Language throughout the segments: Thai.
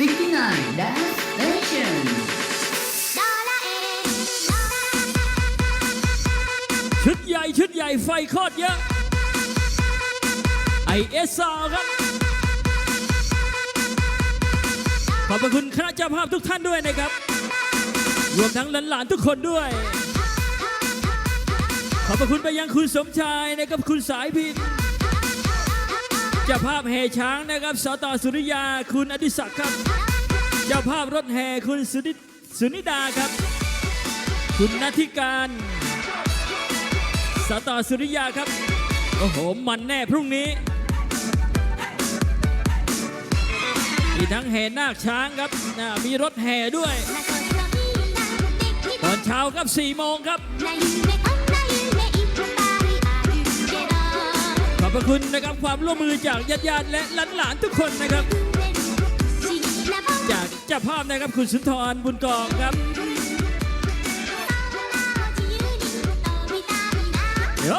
69 Dance Station ชุดใหญ่ชุดใหญ่ไฟโคตรเยอะไอเอสซาครับ ขอบพระคุณคณะเจ้าภาพทุกท่านด้วยนะครับ รวมทั้งหลานๆทุกคนด้วย ขอบพระคุณไปยังคุณสมชายนะครับคุณสายพิน จ้าภาพแห่ช้างนะครับสตสุริยาคุณอดิศักดิ์ครับเจ้าภาพรถแห่คุณสุนิสุนิดาครับ คุณนาธิการสตอสุริยาครับโอ้โหมันแน่พรุ่งนี้มีทั้งแห่นาคช้างครับนะมีรถแห่ด้วย ตอนเช้าครับ4โมงครับ อบพระคุณนะครับความร่วมมือจากญาติญาติและหลานๆทุกคนนะครับ จากเจ้าภาพนะครับคุณสุนทรบุญกองครับโย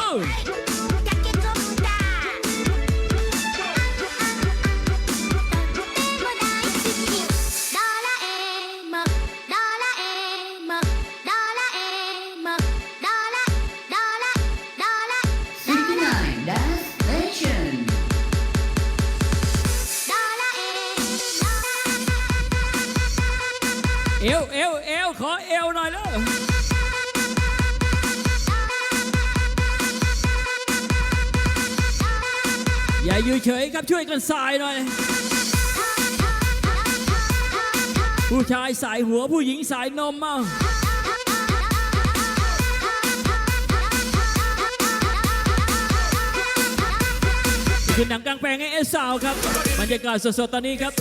เอวเอวเอวขอเอวหน่อยแล้วอย่าอยู่เฉยครับช่วยกันสายหน่อย ผู้ชายสายหัวผู้หญิงสายนมมานี่คือหนังกลางแปลงให้เอสาวครับบรรยากาศสดๆตอนนี้ครับ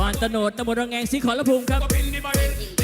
บ้านตโนดตำบลระแงงสีขอรภูมิครับ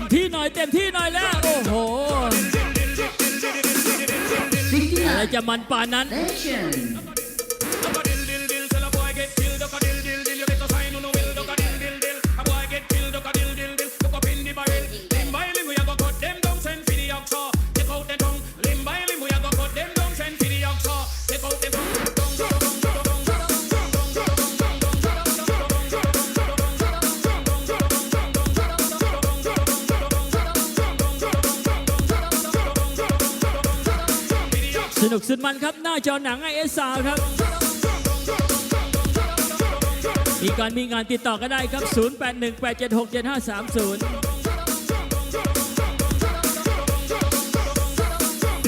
ต็มที่หน่อยเต็มที่หน่อยแล้วโอ้โหอะไรจะมันป่านนั้น สนุกสุดมันครับ หน้าจอหนังไอเอสซาวครับ มีการมีงานติดต่อก็ได้ครับ 0818767530